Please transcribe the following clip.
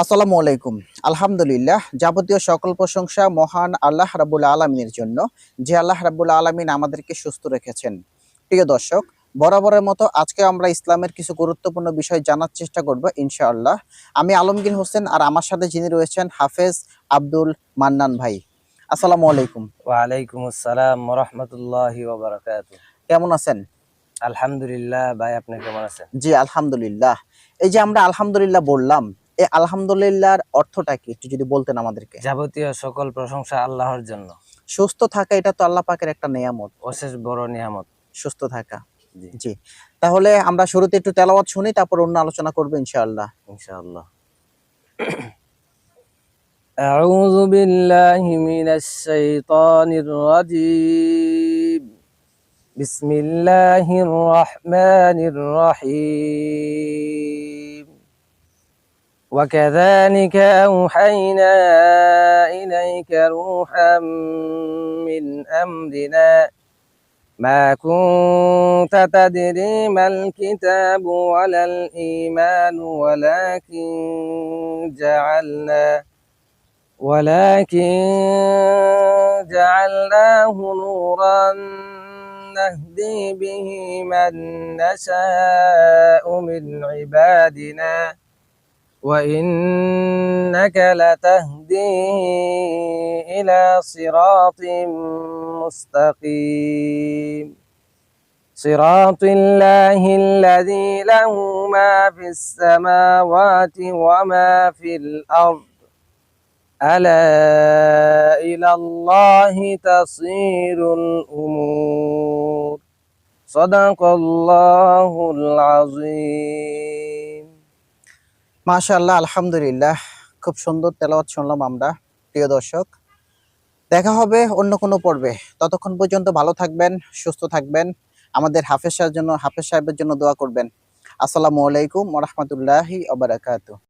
আসসালামু আলাইকুম। আলহামদুলিল্লাহ যাবতীয় সকল প্রশংসা মহান আল্লাহ রাবুল আলমিনের জন্য যে আল্লাহ রাবুল আলমিন আমাদেরকে সুস্থ রেখেছেন। প্রিয় দর্শক বরাবরের মতো আজকে আমরা ইসলামের কিছু গুরুত্বপূর্ণ বিষয় জানার চেষ্টা করব ইনশাআল্লাহ। আমি আলমগীর হোসেন আর আমার সাথে যিনি রয়েছেন হাফেজ আব্দুল মান্নান ভাই। আসসালামু আলাইকুম। ওয়ালাইকুম আসসালাম রহমতুল্লাহ কেমন আছেন? আলহামদুলিল্লাহ ভাই আপনি কেমন আছেন? জি আলহামদুলিল্লাহ। এই যে আমরা আলহামদুলিল্লাহ বললাম এই আলহামদুলিল্লাহর অর্থটা কি একটু যদি বলতেন আমাদেরকে যাবতীয় সকল প্রশংসা আল্লাহর জন্য সুস্থ থাকা এটা তো আল্লাহ পাকের একটা নিয়ামত অশেষ বড় নিয়ামত সুস্থ থাকা জি জি তাহলে আমরা শুরুতে একটু তেলাওয়াত শুনি তারপর অন্য আলোচনা করবো ইনশাআল্লাহ ইনশাআল্লাহ أعوذ بالله من الشيطان الرجيم بسم الله الرحمن الرحيم وكذلك أوحينا إليك روحا من أمرنا. ما كنت تدري ما الكتاب ولا الإيمان ولكن جعلنا ولكن جعلناه نورا نهدي به من نشاء من عبادنا. وإنك لتهدي إلى صراط مستقيم. صراط الله الذي له ما في السماوات وما في الأرض. ألا إلى الله تصير الأمور. صدق الله العظيم. মাশাআল্লাহ, আলহামদুলিল্লাহ। খুব সুন্দর তেলাওয়াত শুনলাম আমরা, প্রিয় দর্শক। দেখা হবে অন্য কোনো পর্বে। ততক্ষণ পর্যন্ত ভালো থাকবেন, সুস্থ থাকবেন। আমাদের হাফেজ সাহেবের জন্য, হাফেজ সাহেবের জন্য দোয়া করবেন। আসসালামু আলাইকুম রহমতুল্লাহি আবরাকাতু